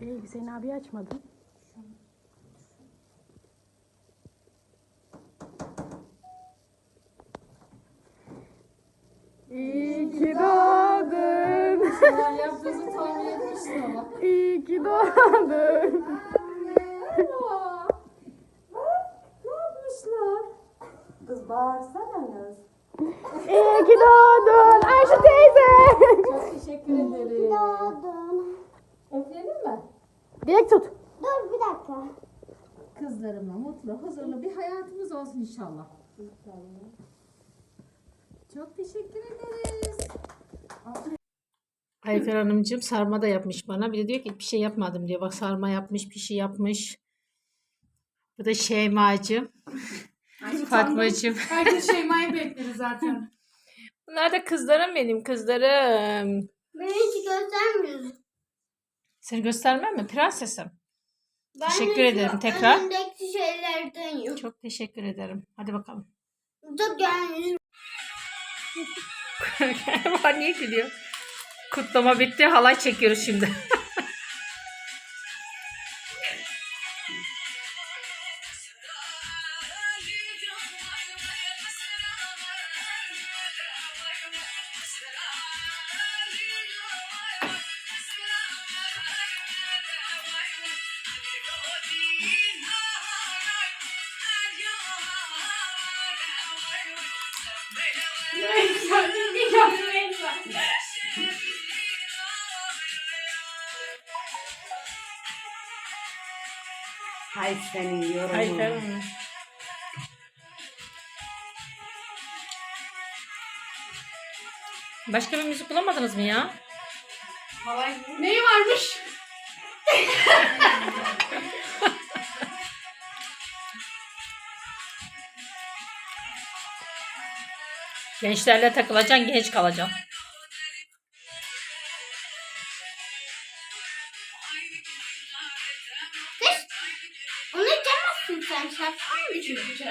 Ee, Hüseyin abi açmadın. İyi ki doğdun. Yaptığınızı tahmin etmiştim ama. İyi ki doğdun. Merhaba. Bak, ne yapmışlar? Kız bağırsana kız. İyi ki doğdun Ayşe teyze. Çok teşekkür ederim. Doğdun. Dilek tut. Dur bir dakika. Kızlarımla mutlu, huzurlu bir hayatımız olsun inşallah. Çok teşekkür ederiz. Ayfer Hanımcığım sarma da yapmış bana. Bir de diyor ki bir şey yapmadım diyor. Bak sarma yapmış, bir şey yapmış. Bu da Şeyma'cığım. Fatma'cığım. Herkes Şeyma'yı bekleri zaten. Bunlar da kızlarım benim kızlarım. Beni hiç göstermiyorsun. Seni göstermem mi? Prensesim. Ben Teşekkür ederim tekrar. Önümdeki şeylerden yok. Çok teşekkür ederim. Hadi bakalım. Dur gelmiş. Niye gülüyor? Kutlama bitti. Halay çekiyoruz şimdi. senin yorumun. Ayfer Hanım. Başka bir müzik bulamadınız mı ya? Neyi varmış? Gençlerle takılacaksın, genç kalacaksın. Onu içemezsin sen şapkan mı çekeceksin?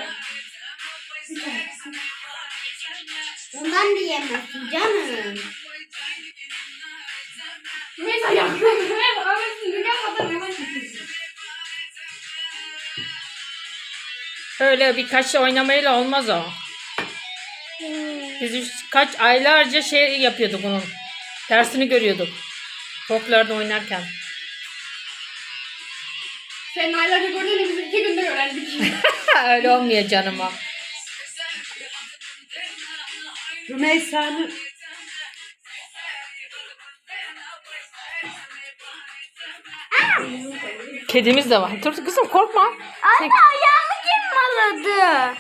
Ondan diyemezsin canım. Neyse ya. Ahmet şimdi gelmeden hemen çekilsin. Öyle birkaç oynamayla olmaz o. Biz üç- kaç aylarca şey yapıyorduk onun. Tersini görüyorduk. Folklorda oynarken. Senin aylarca gördüğünü biz iki günde öğrendik. Öyle olmuyor canıma. Rümeysa'nın Kedimiz de var. Dur kızım korkma. Anne ayağımı kim maladı?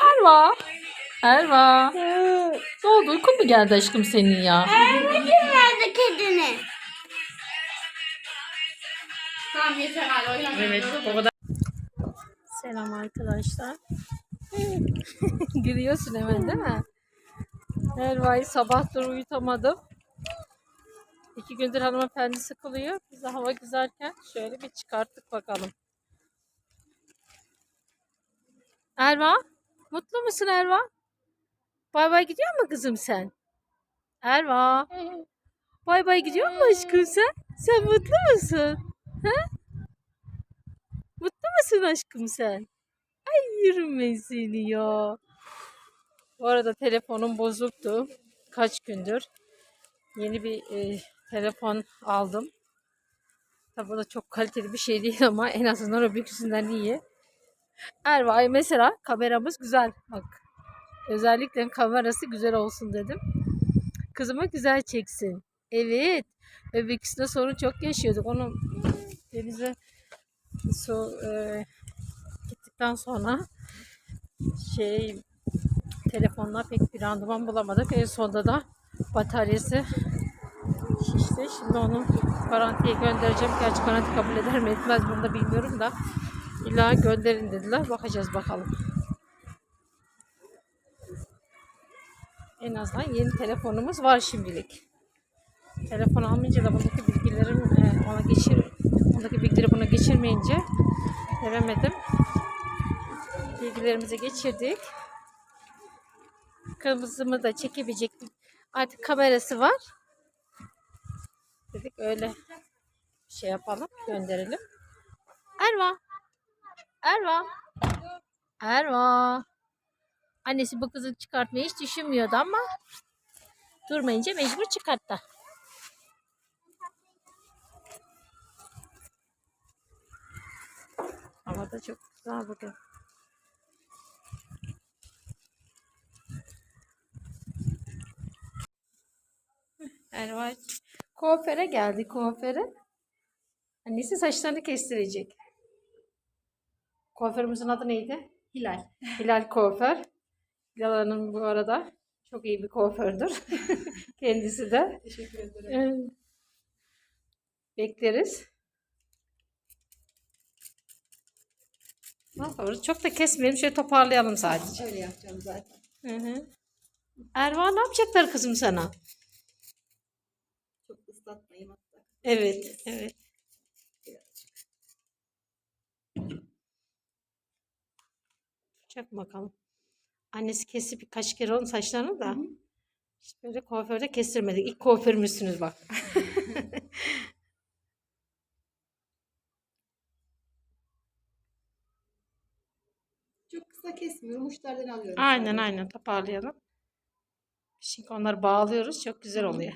Erva. Erva. Ne oldu? Uykun mu geldi aşkım senin ya? Ayağımı Evet o kadar. Selam arkadaşlar. Gülüyorsun hemen değil mi? Erva'yı sabahtır uyutamadım. İki gündür hanımefendi sıkılıyor. Biz de hava güzelken şöyle bir çıkarttık bakalım. Erva, mutlu musun Erva? Bay bay gidiyor mu kızım sen? Erva. Bay bay gidiyor mu aşkım sen? Sen mutlu musun? Ha? Musun aşkım sen? Ay yürüme seni ya. Bu arada telefonum bozuktu. Kaç gündür. Yeni bir e, telefon aldım. Tabi bu da çok kaliteli bir şey değil ama en azından o büyüksünden iyi. Erva'yı mesela kameramız güzel. Bak. Özellikle kamerası güzel olsun dedim. Kızıma güzel çeksin. Evet. Öbürküsünde sorun çok yaşıyorduk. Onu denize su e, gittikten sonra şey telefonla pek bir randıman bulamadık. En sonunda da bataryası şişti. Şimdi onu garantiye göndereceğim. Gerçi garanti kabul eder mi etmez bunu da bilmiyorum da. İlla gönderin dediler. Bakacağız bakalım. En azından yeni telefonumuz var şimdilik. Telefon almayınca da bundaki bilgilerim e, ona geçir geçirmeyince veremedim. Bilgilerimizi geçirdik. Kırmızımı da çekebilecek artık kamerası var. Dedik öyle şey yapalım, gönderelim. Erva. Erva. Erva. Annesi bu kızı çıkartmayı hiç düşünmüyordu ama durmayınca mecbur çıkarttı. Hava da çok güzel bugün. Erva kuaföre geldi kuaföre. Annesi saçlarını kestirecek. Kuaförümüzün adı neydi? Hilal. Hilal kuaför. Hilal Hanım bu arada çok iyi bir kuafördür. Kendisi de. Teşekkür ederim. Evet. Bekleriz. Yapıyoruz? Çok da kesmeyelim. Şöyle toparlayalım sadece. Öyle yapacağım zaten. Hı hı. Erva ne yapacaklar kızım sana? Çok ıslatmayayım hatta. Evet, evet. Çak bakalım. Annesi kesip birkaç kere onun saçlarını da. İşte böyle kuaförde kestirmedik. İlk kuaförümüzsünüz bak. Kısa kesmiyorum. Uçlardan alıyorum. aynen sadece. aynen toparlayalım. Şimdi onları bağlıyoruz. Çok güzel oluyor.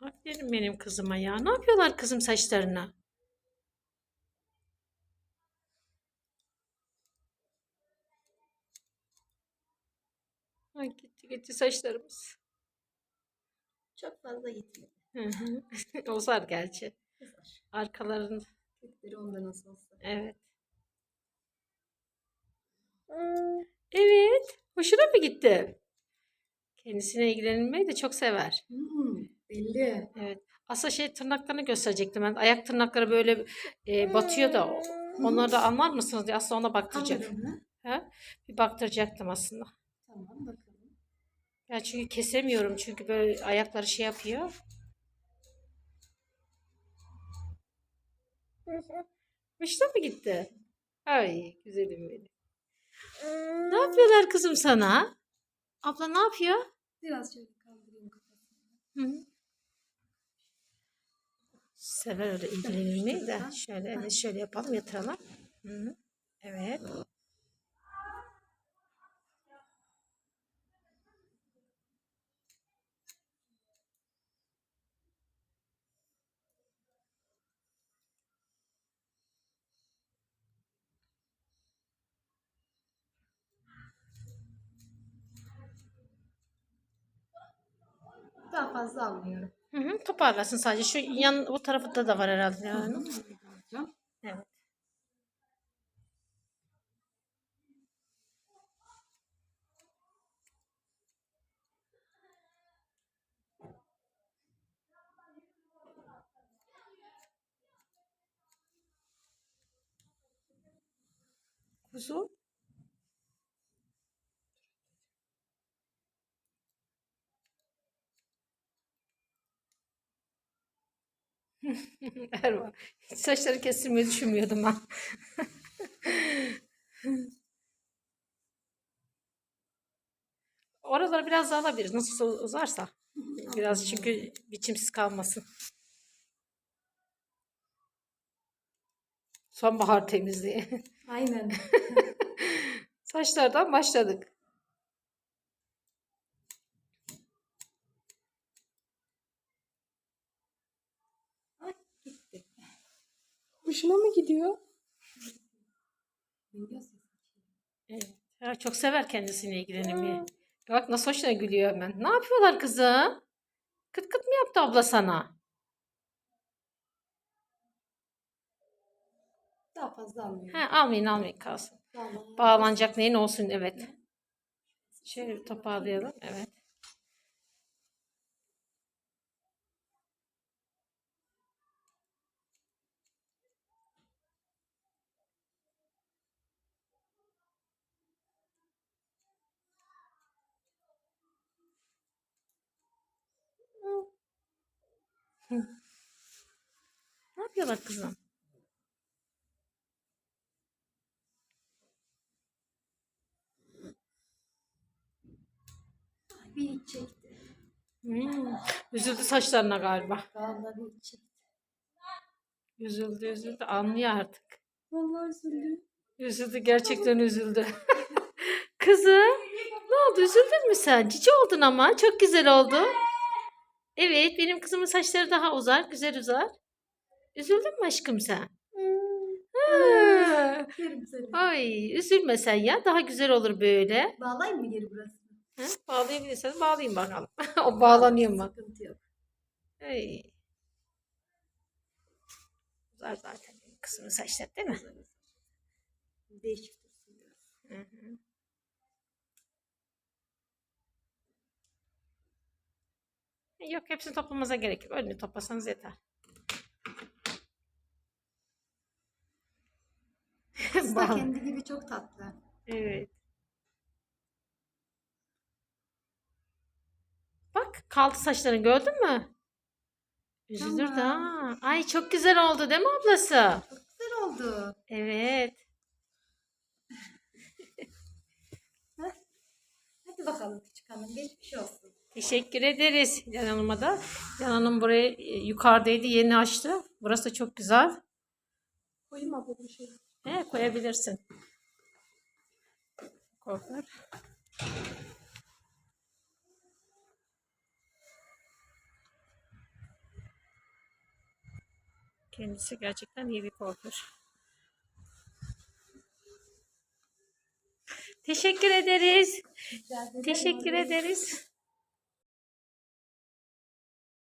Aferin benim kızıma ya. Ne yapıyorlar kızım saçlarına? Ay gitti gitti saçlarımız. Çok fazla gitmedi. Ozar gerçi. Arkalarında. Kökleri onda nasıl olsa. Evet. Evet. Hoşuna mı gitti? Kendisine ilgilenilmeyi de çok sever. Hmm, belli. Evet. Aslında şey tırnaklarını gösterecektim ben. Ayak tırnakları böyle e, batıyor da onları da anlar mısınız diye aslında ona baktıracak. Ha? Bir baktıracaktım aslında. Tamam bakalım. Ya çünkü kesemiyorum çünkü böyle ayakları şey yapıyor. Hoşuna mı gitti? Ay güzelim benim. Ne yapıyorlar kızım sana? Abla ne yapıyor? Biraz şöyle kaldırayım kafasını. Sever öyle ilgilenilmeyi de. Şöyle şöyle yapalım yatıralım. Hı hı. Evet. Daha fazla almıyorum. Hı hı. Toparlasın sadece. Şu yan bu tarafında da var herhalde yani. Evet. Kuzu. Erva. Hiç saçları kestirmeyi düşünmüyordum ben. Oraları biraz daha alabiliriz. Nasıl uzarsa. Biraz çünkü biçimsiz kalmasın. Sonbahar temizliği. Aynen. Saçlardan başladık. Hoşuna mı gidiyor? Evet. Ya çok sever kendisine ilgilenmeyi. Bak nasıl hoşuna gülüyor hemen. Ne yapıyorlar kızım? Kıt kıt mı yaptı abla sana? Daha fazla almıyorum. He, almayın almayın kalsın. Bağlanacak neyin olsun evet. Şöyle toparlayalım. Evet. Ne yapıyorlar kızım? Bir iç çekti. Hmm. Üzüldü saçlarına galiba. Vallahi bir iç çekti. Üzüldü üzüldü. Anlıyor artık. Vallahi üzüldüm. Üzüldü gerçekten üzüldü. Kızım ne oldu üzüldün mü sen? Cici oldun ama çok güzel oldu. Evet benim kızımın saçları daha uzar güzel uzar. Üzüldün mü aşkım sen? Ha. Yerim seni. Ay üzülme sen ya daha güzel olur böyle. Bağlayayım mı geri burası? Ha? Bağlayabilirsen bağlayayım bakalım. o bağlanıyor mu? Sıkıntı yok. Ay. Uzar zaten benim kızımın saçları değil mi? Değişik dursun biraz. Hı hı. Yok hepsini toplamanıza gerek yok. Önünü toplasanız yeter. Kız da kendi gibi çok tatlı. Evet. Bak kaldı saçların gördün mü? Üzülür de ha. Ay çok güzel oldu değil mi ablası? Çok güzel oldu. Evet. Hadi bakalım küçük hanım geçmiş olsun. Teşekkür ederiz Can Hanım'a da. Can Hanım burayı e, yukarıdaydı yeni açtı. Burası da çok güzel. Koyayım abla bir şey. He, koyabilirsin. Kuaför. Kendisi gerçekten iyi bir kuaför. Teşekkür ederiz. Teşekkür ederiz.